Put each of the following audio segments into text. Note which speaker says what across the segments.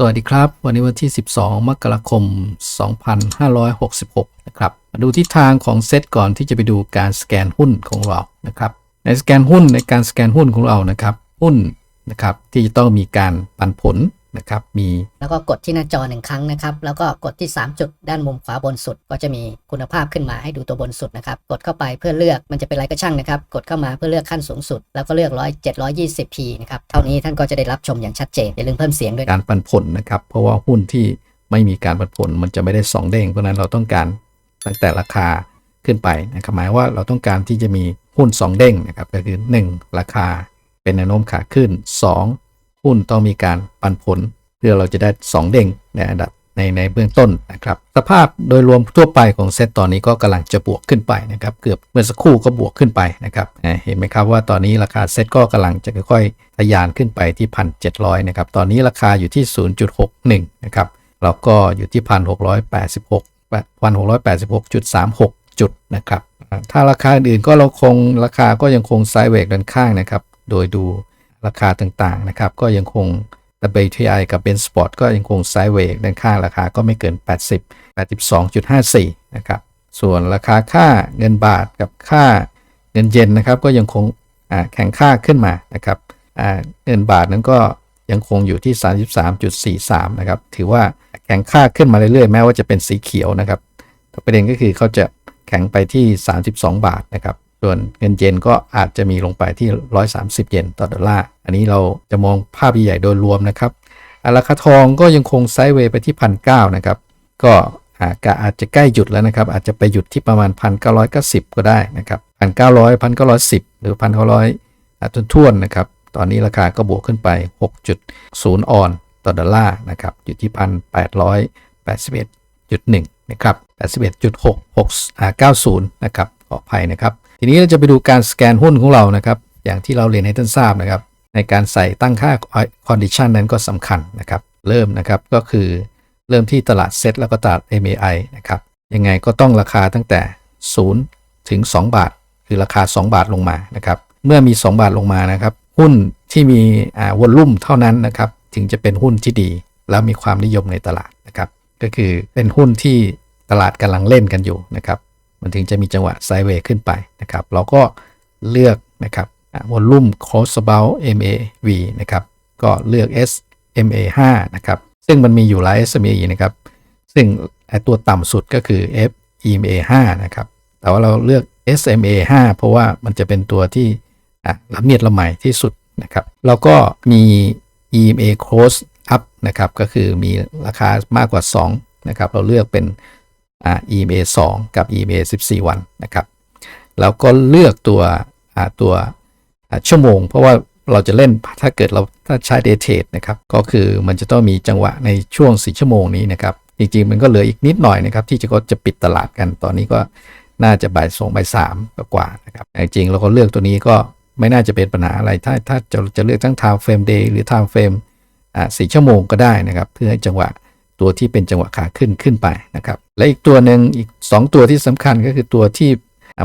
Speaker 1: สวัสดีครับ วันนี้วันที่ 12 มกราคม 2566 นะครับ มาดูทิศทางของเซตก่อนที่จะไปดูการสแกนหุ้นของเรา นะครับ ในสแกนหุ้นในการสแกนหุ้นของเรา นะครับ หุ้น นะครับ ที่จะต้องมีการปันผล นะครับ มี
Speaker 2: แล้วก็กดที่หน้าจอหนึ่งครั้งนะครับ แล้วก็กดที่ 3 จุดด้านมุมขวาบนสุด ก็จะมีคุณภาพขึ้นมาให้ดูตัวบนสุดนะครับ กดเข้าไปเพื่อเลือกมันจะเป็นอะไรก็ช่างนะครับ กดเข้ามาเพื่อเลือกขั้นสูงสุด แล้วก็เลือก100 720p นะครับ เท่านี้ท่านก็จะได้รับชมอย่างชัดเจนอย่าลืมเพิ่มเสียงด้วย
Speaker 1: การปันผลนะครับ เพราะว่าหุ้นที่ไม่มีการปันผลมันจะไม่ได้สองเด้งเพราะฉะนั้นเราต้องการตั้งแต่ราคาขึ้นไปนะครับหมายว่าเราต้องการที่จะมีหุ้น 2 เด้งนะครับก็คือ 1 ราคาเป็นแนวโน้มขาขึ้น 2 หุ้นต้องมีการปันผล เพื่อเราจะได้ 2 เด้งในอันดับในในเบื้องต้นนะครับ สภาพโดยรวมทั่วไปของเซตตอนนี้ก็กำลังจะบวกขึ้นไปนะครับ เกือบเมื่อสักครู่ก็บวกขึ้นไปนะครับเห็นไหมครับว่าตอนนี้ราคาเซตก็กำลังจะค่อยๆทะยานขึ้นไปที่1,700นะครับตอนนี้ราคาอยู่ที่ 0.61 นะครับแล้วก็อยู่ที่1,686 1,686.36จุดสามหกจุดนะครับถ้าราคาอื่นก็เราคงราคาก็ยังคงไซด์เวกด้านข้างนะครับ โดยดู ราคาต่างๆนะครับ ก็ยังคง WTI กับ Ben Spot ก็ยังคงไซด์เวกด้านข้างราคาก็ไม่เกิน 80 82.54 นะครับ ส่วนราคาค่าเงินบาทกับค่าเงินเยนนะครับ ก็ยังคงแข่งค่าขึ้นมานะครับเงินบาทนั้นก็ยังคงอยู่ที่ 33.43 นะครับ ถือว่าแข่งค่าขึ้นมาเรื่อยๆ แม้ว่าจะเป็นสีเขียวนะครับประเด็นก็คือเขาจะแข่งไปที่ 32 บาทนะครับ ส่วนเงินเยนก็อาจจะมีลงไปที่ 130 เยนต่อดอลลาร์ อันนี้เราจะมองภาพใหญ่ๆโดยรวมนะครับอาราคาทองก็ยังคงไซด์เวย์ไปที่พันเนะครับ ก็อากะอาจจะใกล้หยุดแล้วนะครับ อาจจะไปหยุดที่ประมาณ 1,990 ก็ได้นะครับ1,900 1,910 หรือ 1,900อ่าทวนนะครับ ตอนนี้ราคาก็บวกขึ้นไป 6.0 ออนต่อดอลลาร์นะครับ อยู่ที่ 1,881.1 นะครับ 81.66อ่า90 นะครับ ขออภัยนะครับ ทีนี้เราจะไปดูการสแกนหุ้นของเรานะครับ อย่างที่เราเรียนให้ท่านทราบนะครับ ในการใส่ตั้งค่า condition นั้นก็สำคัญนะครับ เริ่มนะครับก็คือเริ่มที่ตลาดเซ็ตแล้วก็ตลาด MAI นะครับ ยังไงก็ต้องราคาตั้งแต่ 0 ถึง 2 บาท คือราคา 2 บาทลงมานะครับ เมื่อมี 2 บาทลงมานะครับ หุ้นที่มีวอลลุ่มเท่านั้นนะครับ ถึงจะเป็นหุ้นที่ดี แล้วมีความนิยมในตลาดนะครับ ก็คือเป็นหุ้นที่ตลาดกำลังเล่นกันอยู่นะครับ มันถึงจะมีจังหวะไซเวย์ขึ้นไปนะครับ เราก็เลือกนะครับวอลลุ่ม close about MAV นะครับ ก็เลือก SMA5 นะครับ ซึ่งมันมีอยู่หลาย SMA นะครับ ซึ่งตัวต่ำสุดก็คือ FEMA5 นะครับ แต่ว่าเราเลือก SMA5 เพราะว่ามันจะเป็นตัวที่ละเมียดละไมที่สุดนะครับ แล้วก็มี EMA close up นะครับ ก็คือมีราคามากกว่า 2 นะครับ เราเลือกเป็น EMA 2 กับ EMA 14 วันนะครับ แล้วก็เลือกตัวอ่าตัวอ่าชั่วโมง เพราะว่าเราจะเล่นถ้าเกิดเราถ้าใช้ day trade นะครับ ก็คือมันจะต้องมีจังหวะในช่วง 4 ชั่วโมงนี้นะครับ จริงๆ มันก็เหลืออีกนิดหน่อยนะครับ ที่จะก็จะปิดตลาดกันตอนนี้ก็น่าจะบ่ายสองบ่ายสามกว่าๆนะครับจริงๆเราก็เลือกตัวนี้ก็ไม่น่าจะเป็นปัญหาอะไร ถ้าถ้าจะจะเลือกทั้ง time frame day หรือ time frame อ่าสี่ชั่วโมงก็ได้นะครับ เพื่อให้จังหวะตัวที่เป็นจังหวะขาขึ้นขึ้นไปนะครับ และอีกตัวหนึ่งอีก 2 ตัวที่สำคัญก็คือตัวที่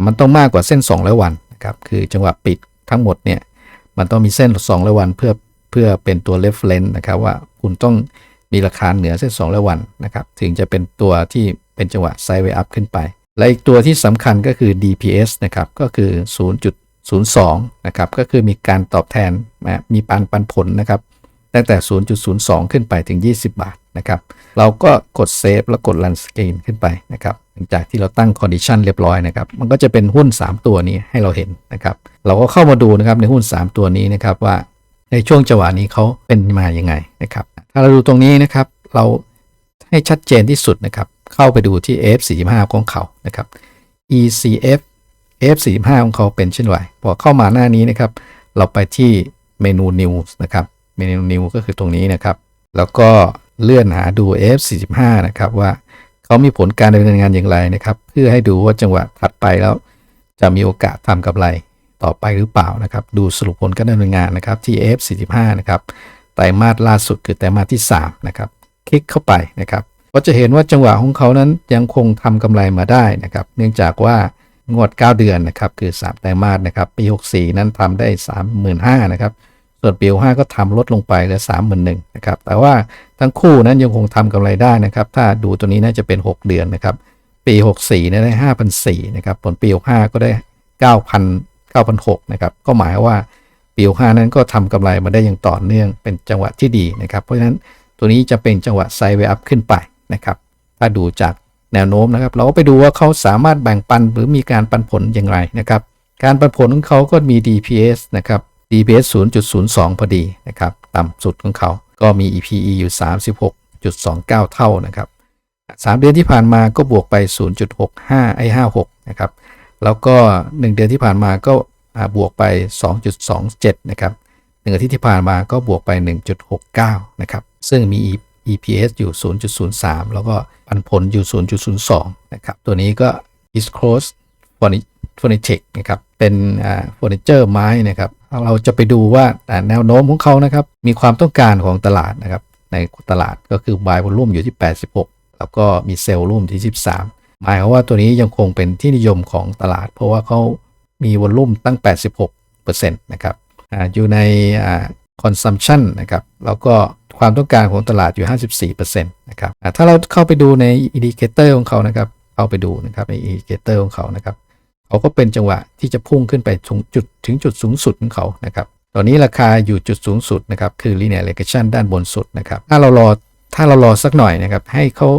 Speaker 1: มันต้องมากกว่าเส้น2แล้ววันนะครับคือจังหวะปิดทั้งหมดเนี่ยมันต้องมีเส้น2แล้ววันเพื่อเพื่อเป็นตัว reference นะครับว่าคุณต้องมีราคาเหนือเส้น2แล้ววันนะครับถึงจะเป็นตัวที่เป็นจังหวะ sideway up ขึ้นไป และอีกตัวที่สำคัญก็คือ DPS นะครับก็คือ 0.02 นะครับก็คือมีการตอบแทนมีปันปันผลนะครับตั้งแต่ 0.02 ขึ้นไปถึง 20 บาท นะครับ เราก็กดเซฟแล้วกด Run Screen ขึ้นไปนะครับหลังจากที่เราตั้ง Condition เรียบร้อยนะครับ มันก็จะเป็นหุ้น 3 ตัวนี้ให้เราเห็นนะครับ เราก็เข้ามาดูนะครับในหุ้น 3 ตัวนี้นะครับว่าในช่วงจังหวะนี้เขาเป็นมาอยังไงนะครับ ถ้าเราดูตรงนี้นะครับ เราให้ชัดเจนที่สุดนะครับ เข้าไปดูที่ F45 ของเขานะครับ ECF F45 ของเขาเป็นเช่นไรพอเข้ามาหน้านี้นะครับ เราไปที่เมนู News นะครับ เมนู New ก็คือตรงนี้นะครับ แล้วก็ เลื่อนหาดู F45 นะครับว่าเขามีผลการดำเนินงานอย่างไรนะครับ เพื่อให้ดูว่าจังหวะถัดไปแล้ว จะมีโอกาสทำกำไรต่อไปหรือเปล่านะครับ ดูสรุปผลการดำเนินงานนะครับที่ F45 นะครับไตรมาสล่าสุดคือไตรมาสที่3นะครับคลิกเข้าไปนะครับก็จะเห็นว่าจังหวะของเขานั้นยังคงทำกำไรมาได้นะครับ เนื่องจากว่างวด 9 เดือนนะครับคือ 3 ไตรมาสนะครับปี 64 นั้นทำได้ 35,000นะครับ ส่วนปี65ก็ทำลดลงไปเหลือ31,000นะครับ แต่ว่าทั้งคู่นั้นยังคงทำกำไรได้นะครับ ถ้าดูตัวนี้น่าจะเป็น 6 เดือนนะครับ ปี 64เนี่ยได้5,400นะครับ ผลปี 65 ก็ได้9,000 9,600นะครับ ก็หมายว่าปี 65 นั้นก็ทำกำไรมาได้อย่างต่อเนื่องเป็นจังหวะที่ดีนะครับ เพราะฉะนั้นตัวนี้จะเป็นจังหวะไซด์เวอัพขึ้นไปนะครับ ถ้าดูจากแนวโน้มนะครับ เราก็ไปดูว่าเขาสามารถแบ่งปันหรือมีการปันผลอย่างไรนะครับ การปันผลของเขาก็มี DPS นะครับ DPS 0.02 พอดีนะครับ ต่ำสุดของเขา ก็มี EPE อยู่ 36.29 เท่านะครับ 3 เดือนที่ผ่านมาก็บวกไป 0.65ไอ้56 นะครับ แล้วก็ 1 เดือนที่ผ่านมาก็บวกไป 2.27 นะครับหนึ่งอาทิตย์ที่ผ่านมาก็บวกไป 1.69 นะครับ ซึ่งมี EPS อยู่ 0.03 แล้วก็ปันผลอยู่ 0.02 นะครับ ตัวนี้ก็ East Coast Furniture นะครับ เป็นเฟอร์นิเจอร์ไม้นะครับ เราจะไปดูว่าอ่แนวโน้มของเขานะครับ มีความต้องการของตลาดนะครับ ในตลาดก็คือ buy volume อยู่ที่ 86 แล้วก็มีเซลล์รุ่มที่ 13 หมายความว่าตัวนี้ยังคงเป็นที่นิยมของตลาด เพราะว่าเขามีวอลลุ่มตั้ง 86%นะครับออยู่ในอ่า consumption นะครับ แล้วก็ความต้องการของตลาดอยู่ 54%นะครับ ถ้าเราเข้าไปดูใน indicator ของเขานะครับ เข้าไปดูนะครับใน indicator ของเขานะครับ เขาก็เป็นจังหวะที่จะพุ่งขึ้นไปถึงจุดถึงจุดสูงสุดของเขานะครับตอนนี้ราคาอยู่จุดสูงสุดนะครับคือ linear regression ด้านบนสุดนะครับถ้าเรารอถ้าเรารอสักหน่อยนะครับให้เขา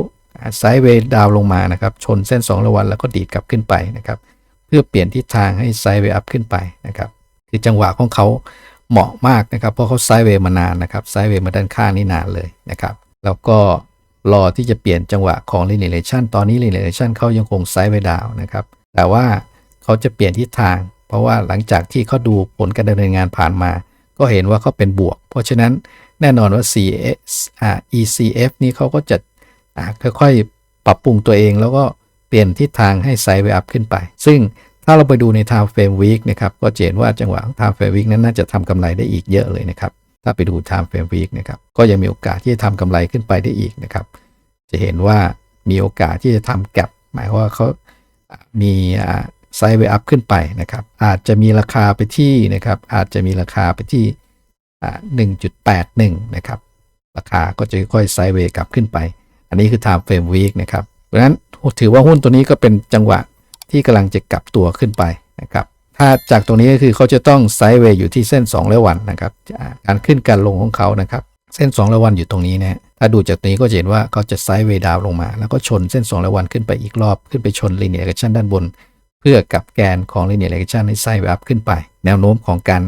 Speaker 1: ไซด์เวย์ดาวลงมานะครับชนเส้น 2 ระวันแล้วก็ดีดกลับขึ้นไปนะครับเพื่อเปลี่ยนทิศทางให้ไซด์เวย์อัพขึ้นไปนะครับคือจังหวะของเขาเหมาะมากนะครับเพราะเขาไซด์เวย์มานานนะครับไซด์เวย์มาด้านข้างนี่นานเลยนะครับแล้วก็รอที่จะเปลี่ยนจังหวะของ linear regression ตอนนี้ linear regression เขายังคงไซด์เวย์ดาวนะครับแต่ว่า เขาจะเปลี่ยนทิศทาง เพราะว่าหลังจากที่เขาดูผลการดำเนินงานผ่านมา ก็เห็นว่าเขาเป็นบวก เพราะฉะนั้นแน่นอนว่า CS ECF นี้เขาก็จะค่อยๆ ปรับปรุงตัวเองแล้วก็เปลี่ยนทิศทางให้ไซด์เวอัพขึ้นไป ซึ่งถ้าเราไปดูใน time frame week นะครับ ก็เห็นว่าจังหวะของ time frame week นั้นน่าจะทำกำไรได้อีกเยอะเลยนะครับ ถ้าไปดู time frame week นะครับ ก็ยังมีโอกาสที่จะทำกำไรขึ้นไปได้อีกนะครับ จะเห็นว่ามีโอกาสที่จะทำแกลบหมายความว่าเขาอ่ามีอ่า ไซด์เวอัพขึ้นไปนะครับ อาจจะมีราคาไปที่นะครับ อาจจะมีราคาไปที่อ่า1.81นะครับ ราคาก็จะค่อยไซด์เวย์กลับขึ้นไป อันนี้คือ time frame week นะครับ เพราะฉะนั้นถือว่าหุ้นตัวนี้ก็เป็นจังหวะที่กำลังจะกลับตัวขึ้นไปนะครับ ถ้าจากตรงนี้ก็คือเขาจะต้องไซด์เวย์อยู่ที่เส้น2ร้อยวันนะครับ การขึ้นการลงของเขานะครับ เส้น2ร้อยวันอยู่ตรงนี้นะถ้าดูจากตรงนี้ก็จะเห็นว่าเขาจะไซด์เวย์ดาวลงมา แล้วก็ชนเส้น2ร้อยวันขึ้นไปอีกรอบ ขึ้นไปชน linear regression ด้านบน พื่อกับแกนของ linear regression ให้ไซด์เวย์อัพขึ้นไป แนวโน้มของการ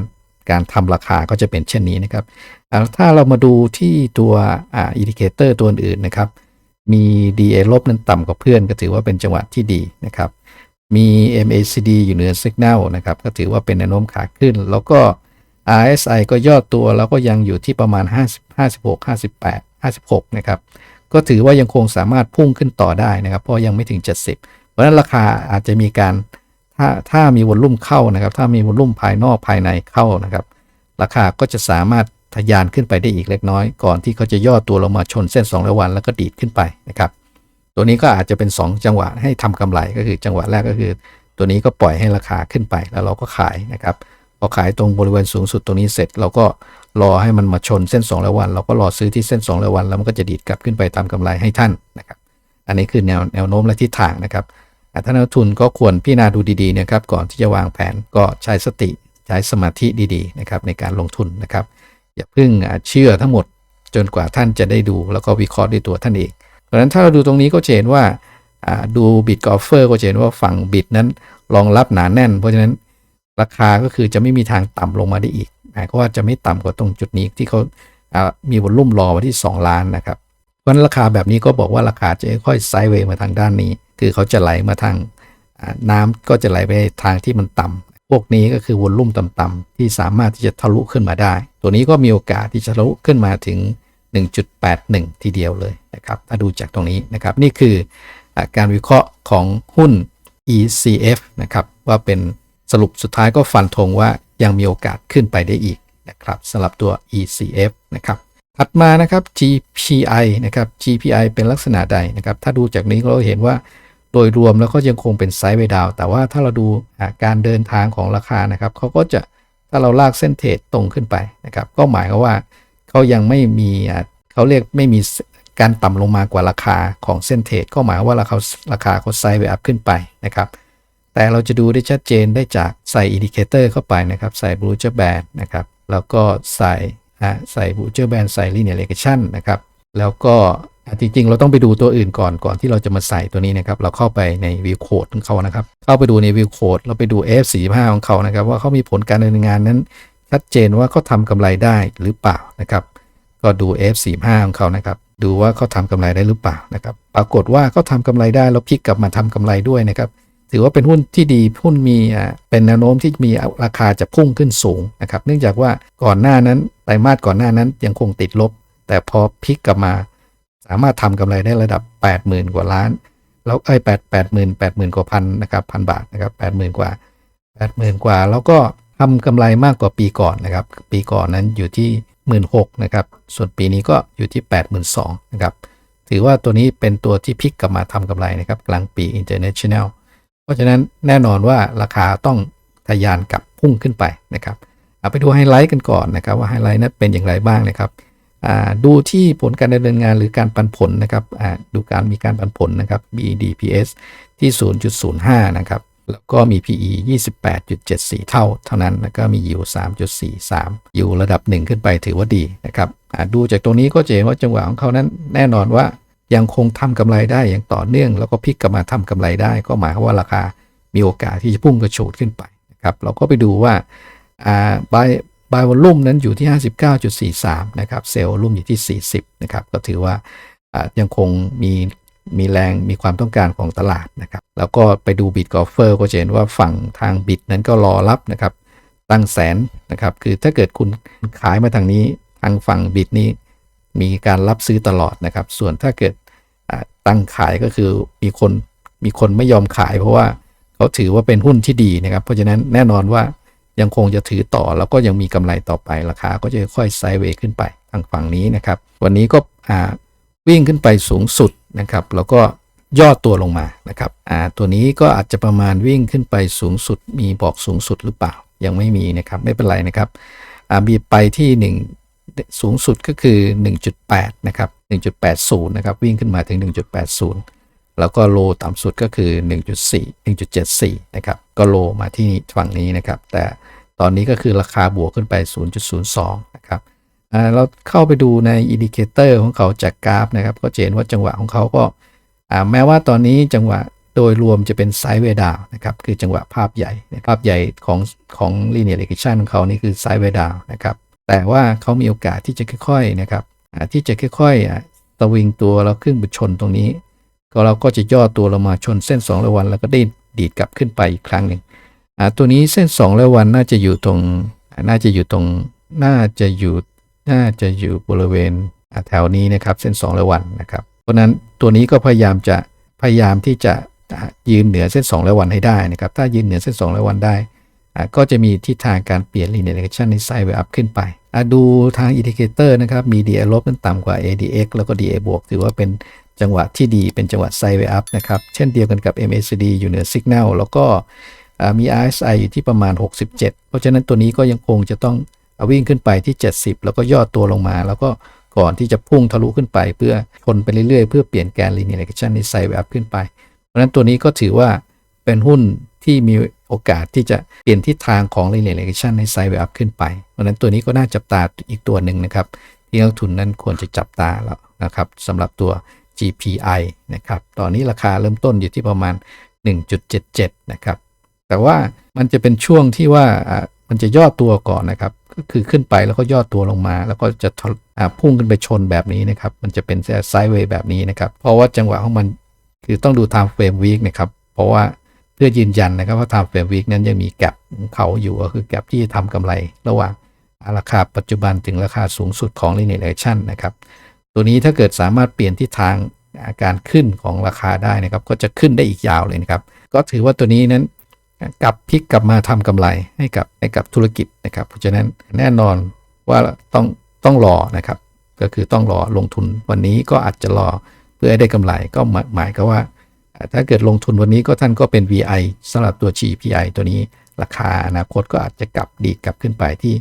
Speaker 1: การทำราคาก็จะเป็นเช่นนี้นะครับอ่าถ้าเรามาดูที่ตัวอ่าอินดิเคเตอร์ตัวอื่นนะครับ มี DA ลบนั้นต่ำกว่าเพื่อน ก็ถือว่าเป็นจังหวะที่ดีนะครับ มี MACD อยู่เหนือ Signal นะครับ ก็ถือว่าเป็นแนวโน้มขาขึ้น แล้วก็ RSI ก็ย่อตัวแล้วก็ยังอยู่ที่ประมาณ 50 56 58 56 นะครับ ก็ถือว่ายังคงสามารถพุ่งขึ้นต่อได้นะครับ เพราะยังไม่ถึง 70 เพราะฉะนั้นราคาอาจจะมีการถ้าถ้ามีวอลลุ่มเข้านะครับ ถ้ามีวอลลุ่มภายนอกภายในเข้านะครับ ราคาก็จะสามารถทะยานขึ้นไปได้อีกเล็กน้อย ก่อนที่เขาจะย่อตัวลงมาชนเส้น2ร้อยวันแล้วก็ดีดขึ้นไปนะครับ ตัวนี้ก็อาจจะเป็น 2 จังหวะให้ทำกำไรก็คือจังหวะแรกก็คือ ตัวนี้ก็ปล่อยให้ราคาขึ้นไปแล้วเราก็ขายนะครับพอขายตรงบริเวณสูงสุดตรงนี้เสร็จ เราก็รอให้มันมาชนเส้น2ร้อยวัน เราก็รอซื้อที่เส้น2ร้อยวัน แล้วมันก็จะดีดกลับขึ้นไปตามกำไรให้ท่านนะครับ อันนี้คือแนวแนวโน้มและทิศทางนะครับ ถ้านักทุนก็ควรพิจารณาดูดีๆนะครับก่อนที่จะวางแผนก็ใช้สติใช้สมาธิดีๆนะครับในการลงทุนนะครับ อย่าเพิ่งเชื่อทั้งหมดจนกว่าท่านจะได้ดูแล้วก็วิเคราะห์ด้วยตัวท่านเองเพราะฉะนั้นถ้าเราดูตรงนี้ก็จะเห็นว่าดูบิตกอฟเฟอร์ก็จะเห็นว่าฝั่งบิตนั้นรองรับหนาแน่น เพราะฉะนั้นราคาก็คือจะไม่มีทางต่ำลงมาได้อีกหมายความว่าจะไม่ต่ำกว่าตรงจุดนี้ที่เขาามีวอลลุ่มรอไว้ที่ 2 ล้านนะครับเพราะฉะนั้นราคาแบบนี้ก็บอกว่าราคาจะค่อยๆไซด์เวย์มาทางด้านนี้ คือเขาจะไหลมาทางน้ำก็จะไหลไปทางที่มันต่ำพวกนี้ก็คือวอลลุ่มต่ำๆที่สามารถที่จะทะลุขึ้นมาได้ ตัวนี้ก็มีโอกาสที่จะทะลุขึ้นมาถึง 1.81 ทีเดียวเลยนะครับถ้าดูจากตรงนี้นะครับ นี่คืออการวิเคราะห์ของหุ้น ECF นะครับว่าเป็นสรุปสุดท้ายก็ฟันธงว่ายังมีโอกาสขึ้นไปได้อีกนะครับสำหรับตัว ECF นะครับถัดมานะครับ GPI นะครับ GPI เป็นลักษณะใดนะครับ ถ้าดูจากนี้เราเห็นว่า โดยรวมแล้วก็ยังคงเป็นไซด์เวย์ดาวแต่ว่าถ้าเราดูการเดินทางของราคานะครับเขาก็จะถ้าเราลากเส้นเทรดตรงขึ้นไปนะครับก็หมายความว่าเขายังไม่มีเขาเรียกไม่มีการต่ำลงมากว่าราคาของเส้นเทรดก็หมายว่าราคาราคาเขาไซด์เวอัพขึ้นไปนะครับแต่เราจะดูได้ชัดเจนได้จากใส่อินดิเคเตอร์เข้าไปนะครับใส่บลูเจอร์แบนนะครับแล้วก็ใส่ใส่บลูเจอร์แบนใส่ลีเนียร์เลกชันนะครับแล้วก็ จริงๆ เราต้องไปดูตัวอื่นก่อนก่อนที่เราจะมาใส่ตัวนี้นะครับ เราเข้าไปในวิวโคดของเขานะครับ เข้าไปดูในวิวโคดเราไปดู F45 ของเขานะครับ ว่าเขามีผลการดำเนินงานนั้น ชัดเจนว่าเขาทำกำไรได้หรือเปล่านะครับ ก็ดู F45 ของเขานะครับ ดูว่าเขาทำกำไรได้หรือเปล่านะครับ ปรากฏว่าเขาทำกำไรได้แล้วพลิกกลับมาทำกำไรด้วยนะครับ ถือว่าเป็นหุ้นที่ดีหุ้นมีเป็นแนวโน้มที่มีราคาจะพุ่งขึ้นสูงนะครับ เนื่องจากว่าก่อนหน้านั้นไตรมาสก่อนหน้านั้นยังคงติดลบ แต่พอพลิกกลับมา สามารถทำกำไรได้ระดับ 80,000 กว่าล้าน แล้วไอ้แปดแปดหมื่นแปดหมื่นกว่าพันนะครับพันบาทนะครับแปดหมื่นกว่าแปดหมื่นกว่า แล้วก็ทำกำไรมากกว่าปีก่อนนะครับ ปีก่อนนั้นอยู่ที่หมื่นหกนะครับ ส่วนปีนี้ก็อยู่ที่แปดหมื่นสองนะครับ ถือว่าตัวนี้เป็นตัวที่พลิกกลับมาทำกำไรนะครับ กลางปี international เพราะฉะนั้นแน่นอนว่าราคาต้องทะยานกลับพุ่งขึ้นไปนะครับเอาไปดูไฮไลท์กันก่อนนะครับว่าไฮไลท์นั้นเป็นอย่างไรบ้างนะครับ ดูที่ผลการดำเนินงานหรือการปันผลนะครับดูการมีการปันผลนะครับ BDPS ที่ 0.05 นะครับ แล้วก็มี PE 28.74 เท่าเท่านั้น แล้วก็มียู3.43 อยู่ระดับ 1 ขึ้นไปถือว่าดีนะครับดูจากตรงนี้ก็จะเห็นว่าจังหวะของเขานั้นแน่นอนว่ายังคงทำกำไรได้อย่างต่อเนื่อง แล้วก็พลิกกลับมาทำกำไรได้ ก็หมายความว่าราคามีโอกาสที่จะพุ่งกระโฉดขึ้นไปนะครับ เราก็ไปดูว่าอ่า บายวอลลุ่มนั้นอยู่ที่ 59.43 นะครับ เซลล์วอลุ่มอยู่ที่ 40 นะครับ ก็ถือว่ายังคงมีมีแรงมีความต้องการของตลาดนะครับ แล้วก็ไปดูบิตกอ l เฟอร์ก็จะเห็นว่าฝั่งทางบิตนั้นก็รอรับนะครับ ตั้งแสนนะครับ คือถ้าเกิดคุณขายมาทางนี้ทางฝั่งบิตนี้ มีการรับซื้อตลอดนะครับ ส่วนถ้าเกิดตั้งขายก็คือมีคนมีคนไม่ยอมขายเพราะว่าเขาถือว่าเป็นหุ้นที่ดีนะครับ เพราะฉะนั้นแน่นอนว่า ยังคงจะถือต่อแล้วก็ยังมีกำไรต่อไปราคาก็จะค่อยไซด์เวย์ขึ้นไปทางฝั่งนี้นะครับ วันนี้ก็วิ่งขึ้นไปสูงสุดนะครับ แล้วก็ย่อตัวลงมานะครับตัวนี้ก็อาจจะประมาณวิ่งขึ้นไปสูงสุด มีบอกสูงสุดหรือเปล่า ยังไม่มีนะครับ ไม่เป็นไรนะครับอ่ามีไปที่ 1 สูงสุดก็คือ 1.8 นะครับ 1.80 นะครับ วิ่งขึ้นมาถึง 1.80 แล้วก็โลต่ำสุดก็คือ 1.4 1.74 นะครับ ก็โลมาที่ฝั่งนี้นะครับ แต่ตอนนี้ก็คือราคาบวกขึ้นไป 0.02 นะครับเราเข้าไปดูในอินดิเคเตอร์ของเขาจากกราฟนะครับ ก็จะเห็นว่าจังหวะของเขาก็แม้ว่าตอนนี้จังหวะโดยรวมจะเป็นไซด์เวดาวนะครับ คือจังหวะภาพใหญ่ ภาพใหญ่ของของ linear regression ของเขานี่คือไซด์เวดาวนะครับ แต่ว่าเขามีโอกาสที่จะค่อยๆนะครับที่จะค่อยๆสวิงตัวแล้วขึ้นไปชนตรงนี้ ก็เราก็จะย่อตัวลงมาชนเส้น2ระวันแล้วก็ดีดดีดกลับขึ้นไปอีกครั้งหนึ่งอ่าตัวนี้เส้น2ระวันน่าจะอยู่ตรงน่าจะอยู่ตรงน่าจะอยู่น่าจะอยู่บริเวณแถวนี้นะครับเส้น2ระวันนะครับ เพราะนั้นตัวนี้ก็พยายามจะพยายามที่จะยืนเหนือเส้น2ระวันให้ได้นะครับ ถ้ายืนเหนือเส้น2ระวันได้อะก็จะมีทิศทางการเปลี่ยน linear regression ในไซด์เวอัพขึ้นไปอะดูทางอินดิเคเตอร์นะครับ มี DA ลบนั้นต่ำกว่า ADX แล้วก็ DA บวกถือว่าเป็น จังหวะที่ดีเป็นจังหวะไซด์เวอัพนะครับ เช่นเดียวกันกับ MACD อยู่เหนือ Signal แล้วก็อะมี RSI อยู่ที่ประมาณ 67 เพราะฉะนั้นตัวนี้ก็ยังคงจะต้องอวิ่งขึ้นไปที่ 70 แล้วก็ย่อตัวลงมา แล้วก็ก่อนที่จะพุ่งทะลุขึ้นไป เพื่อชนไปเรื่อยๆ เพื่อเปลี่ยนแกน linear regression ในไซด์เวอัพขึ้นไป เพราะฉะนั้นตัวนี้ก็ถือว่าเป็นหุ้นที่มีโอกาสที่จะเปลี่ยนทิศทางของ linear regression ในไซด์เวอัพขึ้นไป เพราะฉะนั้นตัวนี้ก็น่าจับตาอีกตัวหนึ่งนะครับที่นักทุนนั้นควรจะจับตาแล้วนะครับสำหรับตัว GPI นะครับ ตอนนี้ราคาเริ่มต้นอยู่ที่ประมาณ 1.77 นะครับ แต่ว่ามันจะเป็นช่วงที่ว่ามันจะย่อตัวก่อนนะครับ ก็คือขึ้นไปแล้วก็ย่อตัวลงมา แล้วก็จะะพุ่งขึ้นไปชนแบบนี้นะครับ มันจะเป็นไซด์เวย์แบบนี้นะครับ เพราะว่าจังหวะของมันคือต้องดู time frame week นะครับ เพราะว่าเพื่อยืนยันนะครับว่า time frame week นั้นยังมีแกลบเขาอยู่ก็คือแกลบที่จะทำกำไร ระหว่างราคาปัจจุบันถึงราคาสูงสุดของ linear regression นะครับ ตัวนี้ถ้าเกิดสามารถเปลี่ยนทิศทางอาการขึ้นของราคาได้นะครับ ก็จะขึ้นได้อีกยาวเลยนะครับ ก็ถือว่าตัวนี้นั้นกลับพลิกกลับมาทำกำไรให้กับให้กับธุรกิจนะครับ เพราะฉะนั้นแน่นอนว่าต้องต้องรอนะครับ ก็คือต้องรอลงทุนวันนี้ก็อาจจะรอเพื่อให้ได้กำไรก็หมายก็ว่า ถ้าเกิดลงทุนวันนี้ก็ท่านก็เป็น VI สำหรับตัว GPI ตัวนี้ราคาอนาคตก็อาจจะกลับดีกลับขึ้นไปที่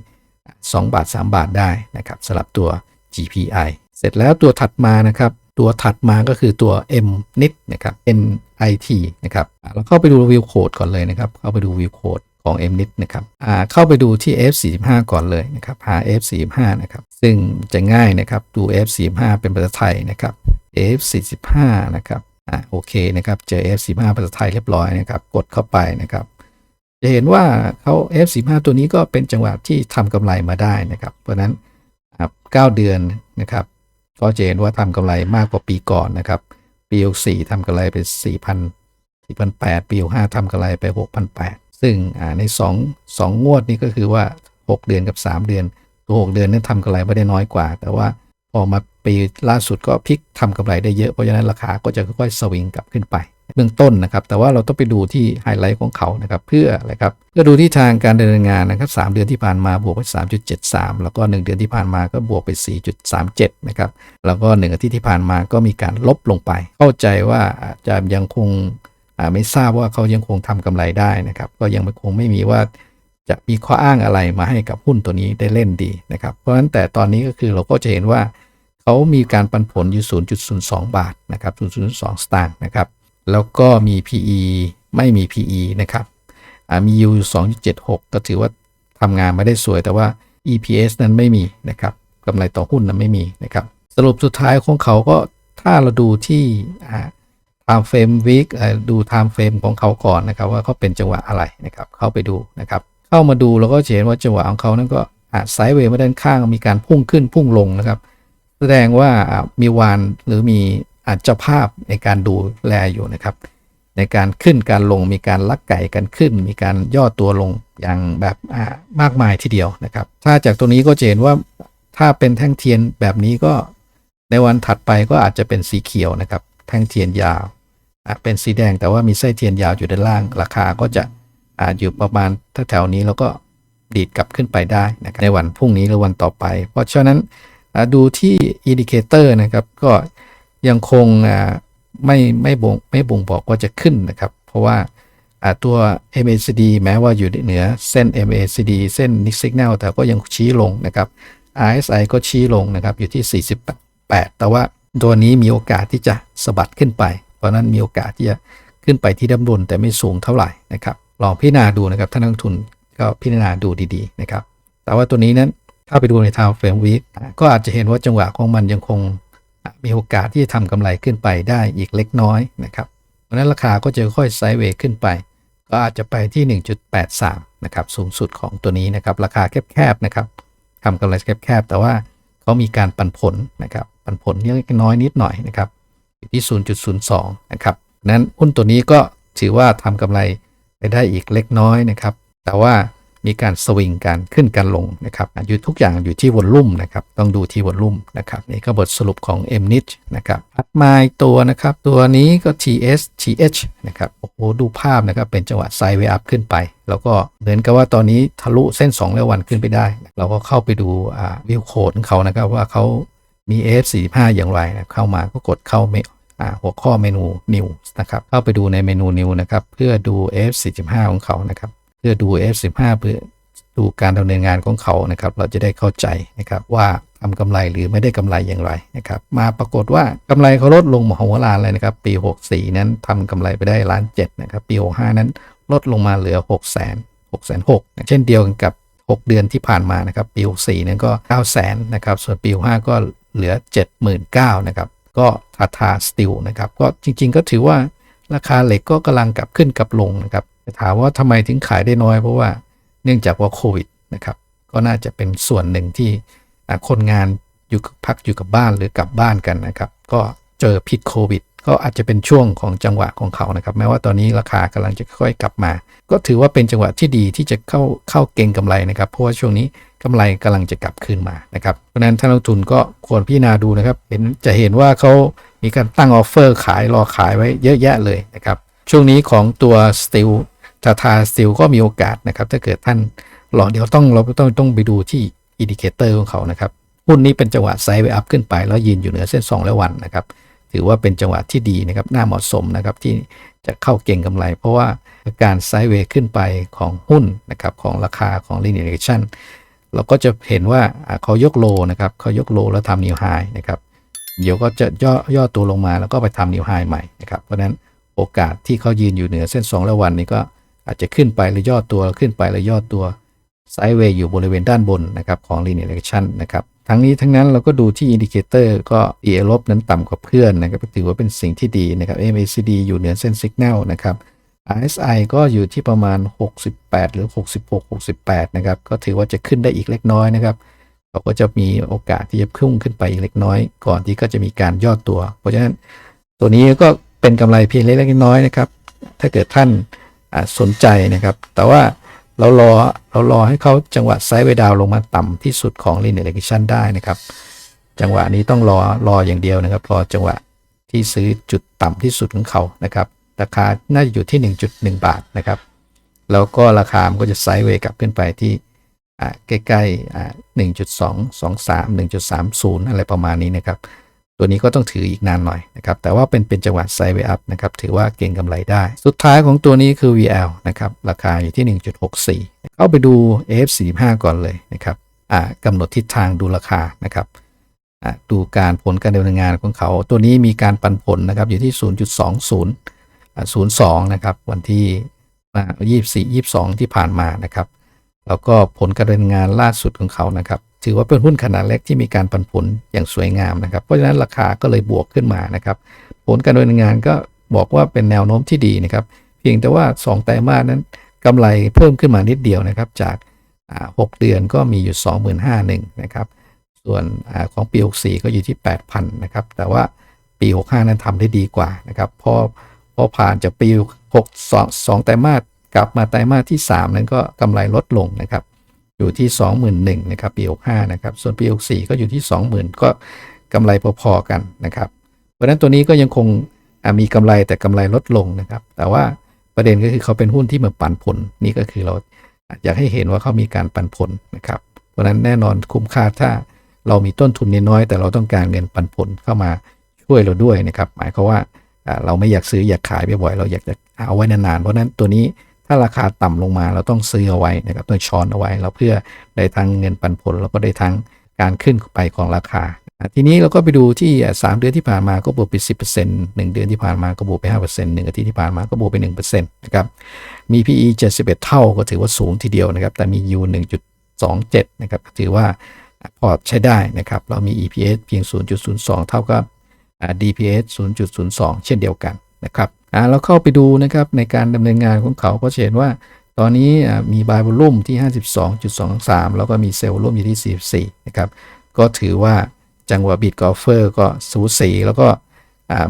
Speaker 1: 2 บาท 3 บาทได้นะครับสำหรับตัว GPI เสร็จแล้วตัวถัดมานะครับ ตัวถัดมาก็คือตัว MNIT นะครับ NIT นะครับเราเข้าไปดูวิวโคดก่อนเลยนะครับ เข้าไปดูวิวโคดของ MNIT นะครับอ่าเข้าไปดูที่ F45 ก่อนเลยนะครับหา F45 นะครับ ซึ่งจะง่ายนะครับ ดู F45 เป็นภาษาไทยนะครับ F45 นะครับอ่าโอเคนะครับ เจอ F45 ภาษาไทยเรียบร้อยนะครับ กดเข้าไปนะครับจะเห็นว่าเขา F15 ตัวนี้ก็เป็นจังหวะที่ทำกำไรมาได้นะครับ เพราะนั้นอ่า9เดือนนะครับ ก็จะเห็นว่าทำกำไรมากกว่าปีก่อนนะครับ ปี64ทำกำไรไป 4,000 4,800 ปี65ทำกำไรไป 6,800 ซึ่งใน 2 2 งวดนี้ก็คือว่า 6 เดือนกับ 3 เดือน ตัว 6 เดือนนั้นทำกำไรไม่ได้น้อยกว่า แต่ว่าพอมาปีล่าสุดก็พลิกทำกำไรได้เยอะ เพราะฉะนั้นราคาก็จะค่อยๆสวิงกลับขึ้นไป เบื้องต้นนะครับ แต่ว่าเราต้องไปดูที่ไฮไลท์ของเขานะครับ เพื่ออะไรครับเพื่อดูที่ทางการดำเนินงานนะครับ3เดือนที่ผ่านมาบวกไป 3.73 แล้วก็ 1 เดือนที่ผ่านมาก็บวกไป 4.37 นะครับ แล้วก็ 1 อาทิตย์ที่ผ่านมาก็มีการลบลงไป เข้าใจว่าอาจจะยังคงไม่ทราบว่าเขายังคงทำกำไรได้นะครับ ก็ยังคงไม่มีว่าจะมีข้ออ้างอะไรมาให้กับหุ้นตัวนี้ได้เล่นดีนะครับ เพราะฉะนั้นแต่ตอนนี้ก็คือเราก็จะเห็นว่าเขามีการปันผลอยู่ 0.02 บาทนะครับ 0.02 สตางค์นะครับ แล้วก็มี PE ไม่มี PE นะครับอ่ามี U 2.76 ก็ถือว่าทำงานไมาได้สวยแต่ว่า EPS นั้นไม่มีนะครับกำไรต่อหุ้นนั้นไม่มีนะครับสรุปสุดท้ายของเขาก็ถ้าเราดูที่ time frame week ดู time frame ของเขาก่อนนะครับ ว่าเขาเป็นจังหวะอะไรนะครับเข้าไปดูนะครับ เข้ามาดูเราก็เห็นว่าจังหวะของเขานั้นก็อาจไซด์เวย์มาด้านข้างมีการพุ่งขึ้นพุ่งลงนะครับ แสดงว่ามีวานหรือมี เจ้าภาพในการดูแลอยู่นะครับ ในการขึ้นการลงมีการลักไก่กันขึ้น มีการย่อตัวลงอย่างแบบมากมายทีเดียวนะครับ ถ้าจากตรงนี้ก็จะเห็นว่าถ้าเป็นแท่งเทียนแบบนี้ก็ในวันถัดไปก็อาจจะเป็นสีเขียวนะครับ แท่งเทียนยาวเป็นสีแดงแต่ว่ามีไส้เทียนยาวอยู่ด้านล่าง ราคาก็จะอ่าอยู่ประมาณถ้าแถวนี้แล้วก็ดีดกลับขึ้นไปได้นะครับในวันพรุ่งนี้หรือวันต่อไป เพราะฉะนั้นดูที่อินดิเคเตอร์นะครับก็ ยังคงไม่ไม่บ่งไม่บ่งบอกว่าจะขึ้นนะครับ เพราะว่าตัว MACD แม้ว่าอยู่เหนือเส้น MACD เส้น Nick Signal แต่ก็ยังชี้ลงนะครับ RSI ก็ชี้ลงนะครับอยู่ที่ 48 แต่ว่าตัวนี้มีโอกาสที่จะสะบัดขึ้นไป เพราะนั้นมีโอกาสที่จะขึ้นไปที่ด้านบนแต่ไม่สูงเท่าไหร่นะครับลองพิจารณาดูนะครับท่านนักทุนก็พิจารณาดูดีๆนะครับแต่ว่าตัวนี้นั้นถ้าไปดูในทางเฟรมวิกก็อาจจะเห็นว่าจังหวะของมันยังคง มีโอกาสที่จะทำกำไรขึ้นไปได้อีกเล็กน้อยนะครับเพราะฉะนั้นราคาก็จะค่อยไซด์เวย์ขึ้นไป ก็อาจจะไปที่ 1.83 นะครับสูงสุดของตัวนี้นะครับราคาแคบๆนะครับทำกำไรแคบๆแต่ว่าเขามีการปันผลนะครับปันผลเล็กน้อยนิดหน่อยนะครับอยู่ที่ 0.02 นะครับนั้นหุ้นตัวนี้ก็ถือว่าทำกำไรไปได้อีกเล็กน้อยนะครับ แต่ว่า มีการสวิงการขึ้นการลงนะครับอยู่ทุกอย่างอยู่ที่วอลลุ่มนะครับต้องดูที่วอลลุ่มนะครับนี่ก็บทสรุปของ m n i t นะครับถัดมาอีกตัวนะครับ ตัวนี้ก็ TS TH นะครับโอ้โหดูภาพนะครับเป็นจังหวะไซด์เวอัพขึ้นไป แล้วก็เหมือนกับว่าตอนนี้ทะลุเส้น2แล้ววันขึ้นไปได้ เราก็เข้าไปดูวิวโคดของเขานะครับว่าเขามี F45 อย่างไรนะเข้ามาก็กดเข้าเมอ่าหัวข้อเมนู New นะครับ เข้าไปดูในเมนู New นะครับ เพื่อดู F45 ของเขานะครับ พื่อดู F15 เพื่อดูการดำเนินงานของเขานะครับ เราจะได้เข้าใจนะครับว่าทำกำไรหรือไม่ได้กำไรอย่างไรนะครับ มาปรากฏว่ากำไรเขาลดลงมโหฬารเลยนะครับ ปี 64 นั้นทำกำไรไปได้ล้านเจ็ดนะครับ ปี 65 นั้นลดลงมาเหลือ 6 0 0 0 0 6 6 0 0เช่นเดียวกันกับ 6 เดือนที่ผ่านมานะครับ ปี 64 นั้นก็ 9 0 0 0 0นะครับ ส่วนปี 65 ก็เหลือ 79,000นะครับ ก็ทาทาสติลนะครับ ก็จริงๆ ก็ถือว่าราคาเหล็กก็กำลังกลับขึ้นกลับลงนะครับ ถามว่าทำไมถึงขายได้น้อย เพราะว่าเนื่องจากว่าโควิดนะครับก็น่าจะเป็นส่วนหนึ่งที่คนงานอยู่กับพักอยู่กับบ้านหรือกลับบ้านกันนะครับ ก็เจอพิษโควิด ก็อาจจะเป็นช่วงของจังหวะของเขานะครับ แม้ว่าตอนนี้ราคากำลังจะค่อยกลับมา ก็ถือว่าเป็นจังหวะที่ดีที่จะเข้าเข้าเก่งกำไรนะครับ เพราะว่าช่วงนี้กำไรกำลังจะกลับคืนมานะครับเพราะนั้นท่านลงทุนก็ควรพิจารณาดูนะครับเห็นจะเห็นว่าเขามีการตั้งออฟเฟอร์ขายรอขายไว้เยอะแยะเลยนะครับช่วงนี้ของตัวสติล ทาทาสิลก็มีโอกาสนะครับถ้าเกิดท่านลองเดี๋ยวต้องเราต้องต้องไปดูที่อินดิเคเตอร์ของเขานะครับหุ้นนี้เป็นจังหวะไซด์ไปอัพขึ้นไป แล้วยืนอยู่เหนือเส้น 2 และวันนะครับ ถือว่าเป็นจังหวะที่ดีนะครับน่าเหมาะสมนะครับที่จะเข้าเก่งกำไร เพราะว่าการไซด์เวย์ขึ้นไปของหุ้นนะครับของราคาของ linear regression เราก็จะเห็นว่าเขายกโลนะครับเขายกโลแล้วทำนิวไฮนะครับเดี๋ยวก็จะย่อย่อตัวลงมาแล้วก็ไปทำนิวไฮใหม่นะครับเพราะฉะนั้นโอกาสที่เขายืนอยู่เหนือเส้น 2 และวันนี้ก็ อาจจะขึ้นไปแล้วย่อตัวขึ้นไปแล้วย่อตัวไซด์เวย์อยู่บริเวณด้านบนนะครับของ linear regression นะครับทั้งนี้ทั้งนั้นเราก็ดูที่อินดิเคเตอร์ก็ EA ลบนั้นต่ำกว่าเพื่อนนะครับถือว่าเป็นสิ่งที่ดีนะครับ MACD อยู่เหนือเส้นสัญญาณนะครับ RSI ก็อยู่ที่ประมาณ 68 หรือ 66 68 นะครับ ก็ถือว่าจะขึ้นได้อีกเล็กน้อยนะครับเราก็จะมีโอกาสที่จะพุ่งขึ้นไปอีกเล็กน้อย ก่อนที่ก็จะมีการย่อตัว เพราะฉะนั้นตัวนี้ก็เป็นกำไรเพียงเล็กๆน้อยๆนะครับ ถ้าเกิดท่าน สนใจนะครับ แต่ว่าเรารอเรารอให้เขาจังหวะไซด์เวดาวลงมาต่ำที่สุดของ linear regression ได้นะครับ จังหวะนี้ต้องรอรออย่างเดียวนะครับ รอจังหวะที่ซื้อจุดต่ำที่สุดของเขานะครับ ราคาน่าจะอยู่ที่ 1.1 บาทนะครับ แล้วก็ราคามันก็จะไซด์เวกลับขึ้นไปที่ใกล้ๆอ่า1.223 1.30 อะไรประมาณนี้นะครับ ตัวนี้ก็ต้องถืออีกนานหน่อยนะครับแต่ว่าเป็นเป็นจังหวะไซด์เวย์อัพนะครับถือว่าเก่งกำไรได้ สุดท้ายของตัวนี้คือ VL นะครับราคาอยู่ที่ 1.64 เข้าไปดู f45 ก่อนเลยนะครับอ่ากำหนดทิศทางดูราคานะครับอ่าดูการผลการดำเนินงานของเขา ตัวนี้มีการปันผลนะครับอยู่ที่ 0.20 02 นะครับวันที่ 24 22 ที่ผ่านมานะครับแล้วก็ผลการดำเนินงานล่าสุดของเขานะครับ ถือว่าเป็นหุ้นขนาดเล็กที่มีการปันผลอย่างสวยงามนะครับ เพราะฉะนั้นราคาก็เลยบวกขึ้นมานะครับ ผลการดำเนินงานก็บอกว่าเป็นแนวโน้มที่ดีนะครับ เพียงแต่ว่า 2 ไตรมาสนั้นกำไรเพิ่มขึ้นมานิดเดียวนะครับ จากา6เดือนก็มีอยู่ 25,000นะครับส่วนอของปี 64 ก็อยู่ที่ 8,000นะครับแต่ว่าปี 65 นั้นทำได้ดีกว่านะครับพอพอผ่านจากปี 6 2 2ไตรมาสกลับมาไตรมาสที่ 3 นั้นก็กำไรลดลงนะครับ อยู่ที่ 21,000นะครับปี 65นะครับส่วนปี 64 ก็อยู่ที่ 20,000 ก็กำไรพอๆกันนะครับ เพราะฉะนั้นตัวนี้ก็ยังคงมีกำไรแต่กำไรลดลงนะครับ แต่ว่าประเด็นก็คือเขาเป็นหุ้นที่มาปันผลนี่ก็คือเราอยากให้เห็นว่าเขามีการปันผลนะครับ เพราะฉะนั้นแน่นอนคุ้มค่าถ้าเรามีต้นทุนน้อยแต่เราต้องการเงินปันผลเข้ามาช่วยเราด้วยนะครับ หมายความว่าเราไม่อยากซื้ออยากขายบ่อยๆเราอยากจะเอาไว้นานๆเพราะนั้นตัวนี้ ถ้าราคาต่ำลงมาเราต้องซื้อเอาไว้นะครับต้องช้อนเอาไว้เราเพื่อได้ทั้งเงินปันผลแล้วก็ได้ทั้งการขึ้นไปของราคา ทีนี้เราก็ไปดูที่ 3 เดือนที่ผ่านมาก็บวกไป 10% 1 เดือนที่ผ่านมาก็บวกไป 5% 1 อาทิตย์ที่ผ่านมาก็บวกไป1%นะครับมี PE 71 เท่าก็ถือว่าสูงทีเดียวนะครับ แต่มี U 1.27 นะครับถือว่าพอใช้ได้นะครับ เรามี EPS เพียง 0.02 เท่ากับ DPS 0.02 เช่นเดียวกันนะครับ เราเข้าไปดูนะครับในการดำเนินงานของเขาก็จะเห็นว่า ตอนนี้มีบาย o ลุ่มที่ 52.23 แล้วก็มีเซลล์ลุ่มอยู่ที่ 44 นะครับ ก็ถือว่าจังหวะบิดกอล์ฟเฟอร์ก็สูสีแล้วก็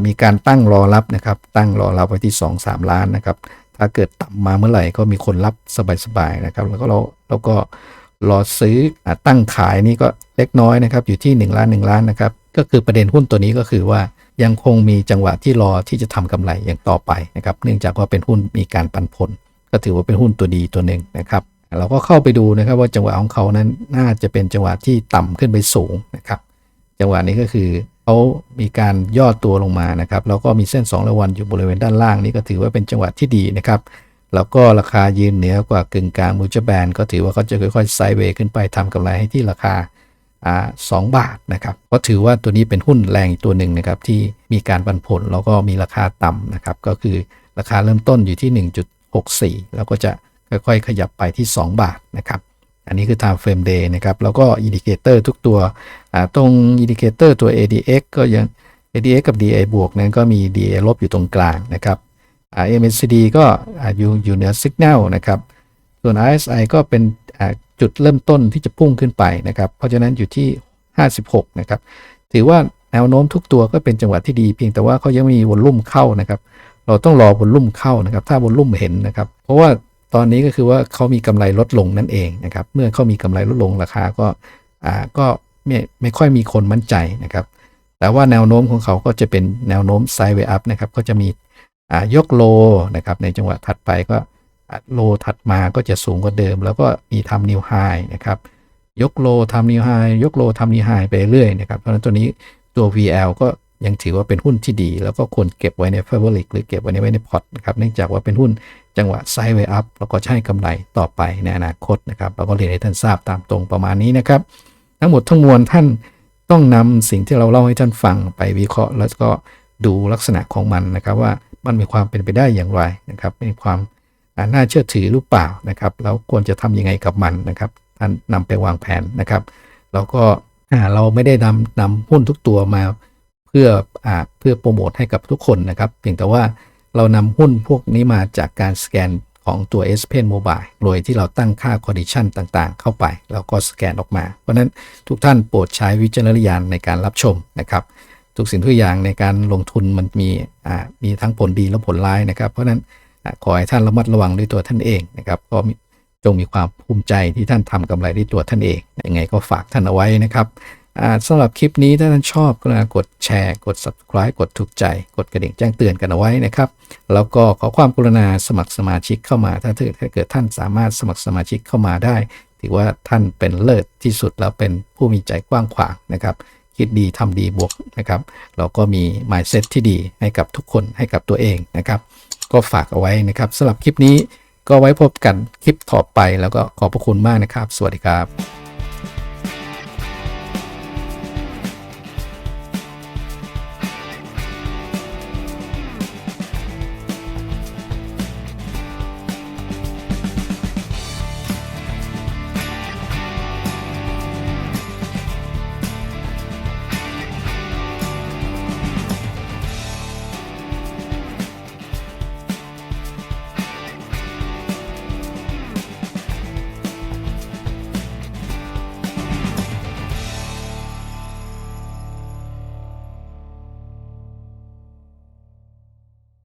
Speaker 1: มีการตั้งรอรับนะครับ ตั้งรอรับไว้ที่ 2-3 ล้านนะครับ ถ้าเกิดต่ำมาเมื่อไหร่ก็มีคนรับสบายๆนะครับ แล้วก็เราแล้วก็รอซื้ออตั้งขายนี่ก็เล็กน้อยนะครับ อยู่ที่ 1 ล้าน 1 ล้านนะครับ ก็คือประเด็นหุ้นตัวนี้ก็คือว่า ยังคงมีจังหวะที่รอที่จะทำกำไรอย่างต่อไปนะครับเนื่องจากว่าเป็นหุ้นมีการปันผล ก็ถือว่าเป็นหุ้นตัวดีตัวหนึ่งนะครับ เราก็เข้าไปดูนะครับว่าจังหวะของเขานั้นน่าจะเป็นจังหวะที่ต่ำขึ้นไปสูงนะครับ จังหวะนี้ก็คือเขามีการย่อตัวลงมานะครับแล้วก็มีเส้น2ระวันอยู่บริเวณด้านล่างนี่ก็ถือว่าเป็นจังหวะที่ดีนะครับแล้วก็ราคายืนเหนือกว่ากึ่งกลางมูจแบนก็ถือว่าเขาจะค่อยๆไซด์เวย์ขึ้นไปทำกำไรให้ที่ราคา สองบาทนะครับก็ถือว่าตัวนี้เป็นหุ้นแรงอีกตัวหนึ่งนะครับที่มีการปันผลแล้วก็มีราคาต่ำนะครับก็คือราคาเริ่มต้นอยู่ที่ 1.64 แล้วก็จะค่อยๆ ขยับไปที่ 2 บาทนะครับอันนี้คือ time frame day นะครับแล้วก็อินดิเคเตอร์ทุกตัวตรงอินดิเคเตอร์ตัว ADX ก็ยัง ADX กับ DA บวกนั้นก็มี DA ลบอยู่ตรงกลางนะครับ MACD ก็อยู่อยู่เหนือ Signal นะครับส่วน RSI ก็เป็น จุดเริ่มต้นที่จะพุ่งขึ้นไปนะครับ เพราะฉะนั้นอยู่ที่ 56 นะครับ ถือว่าแนวโน้มทุกตัวก็เป็นจังหวะที่ดีเพียงแต่ว่าเขายังมีวอลลุ่มเข้านะครับ เราต้องรอวอลลุ่มเข้านะครับ ถ้าวอลลุ่มเห็นนะครับ เพราะว่าตอนนี้ก็คือว่าเขามีกำไรลดลงนั่นเองนะครับ เมื่อเขามีกำไรลดลงราคาก็อ่าก็ไม่ไม่ค่อยมีคนมั่นใจนะครับ แต่ว่าแนวโน้มของเขาก็จะเป็นแนวโน้มไซด์เวย์อัพนะครับ ก็จะมีอ่ายกโลนะครับในจังหวะถัดไปก็ โลถัดมาก็จะสูงกว่าเดิม แล้วก็มีทำนิวไฮนะครับ ยกโลทำนิวไฮยกโลทำนิวไฮไปเรื่อยนะครับ เพราะฉะนั้นตัวนี้ตัว VL ก็ยังถือว่าเป็นหุ้นที่ดี แล้วก็ควรเก็บไว้ใน Fabric หรือเก็บไว้ในไว้ในพอร์ตนะครับเนื่องจากว่าเป็นหุ้นจังหวะไซด์เวอัพแล้วก็ให้กำไรต่อไปในอนาคตนะครับแล้วก็เรียนให้ท่านทราบตามตรงประมาณนี้นะครับ ทั้งหมดทั้งมวลท่านต้องนำสิ่งที่เราเล่าให้ท่านฟังไปวิเคราะห์ แล้วก็ดูลักษณะของมันนะครับว่ามันมีความเป็นไปได้อย่างไรนะครับมีความ น่าเชื่อถือหรือเปล่านะครับแล้วควรจะทำยังไงกับมันนะครับท่านนำไปวางแผนนะครับ แล้วก็เราไม่ได้นำนำหุ้นทุกตัวมาเพื่ออเพื่อโปรโมทให้กับทุกคนนะครับเพียงแต่ว่าเรานำหุ้นพวกนี้มาจากการสแกนของตัว S Pen Mobile โดยที่เราตั้งค่า condition ต่างๆ เข้าไป แล้วก็สแกนออกมา เพราะนั้นทุกท่านโปรดใช้วิจารณญาณในการรับชมนะครับ ทุกสิ่งทุกอย่างในการลงทุนมันมีมีทั้งผลดีและผลร้ายนะครับ เพราะนั้น ขอให้ท่านระมัดระวังด้วยตัวท่านเองนะครับก็จงมีความภูมิใจที่ท่านทำกำไรด้วยตัวท่านเองยังไงก็ฝากท่านเอาไว้นะครับอ่าสำหรับคลิปนี้ถ้าท่านชอบก็กดแชร์ กด subscribe กดถูกใจ กดกระดิ่งแจ้งเตือนกันเอาไว้นะครับ แล้วก็ขอความกรุณาสมัครสมาชิกเข้ามา ถ้าถ้าเกิดท่านสามารถสมัครสมาชิกเข้ามาได้ ถือว่าท่านเป็นเลิศที่สุดแล้วเป็นผู้มีใจกว้างขวางนะครับ คิดดีทำดีบวกนะครับ เราก็มี mindset ที่ดีให้กับทุกคนให้กับตัวเองนะครับ ก็ฝากเอาไว้นะครับสำหรับคลิปนี้ก็ไว้พบกันคลิปต่อไปแล้วก็ขอบพระคุณมากนะครับ สวัสดีครับ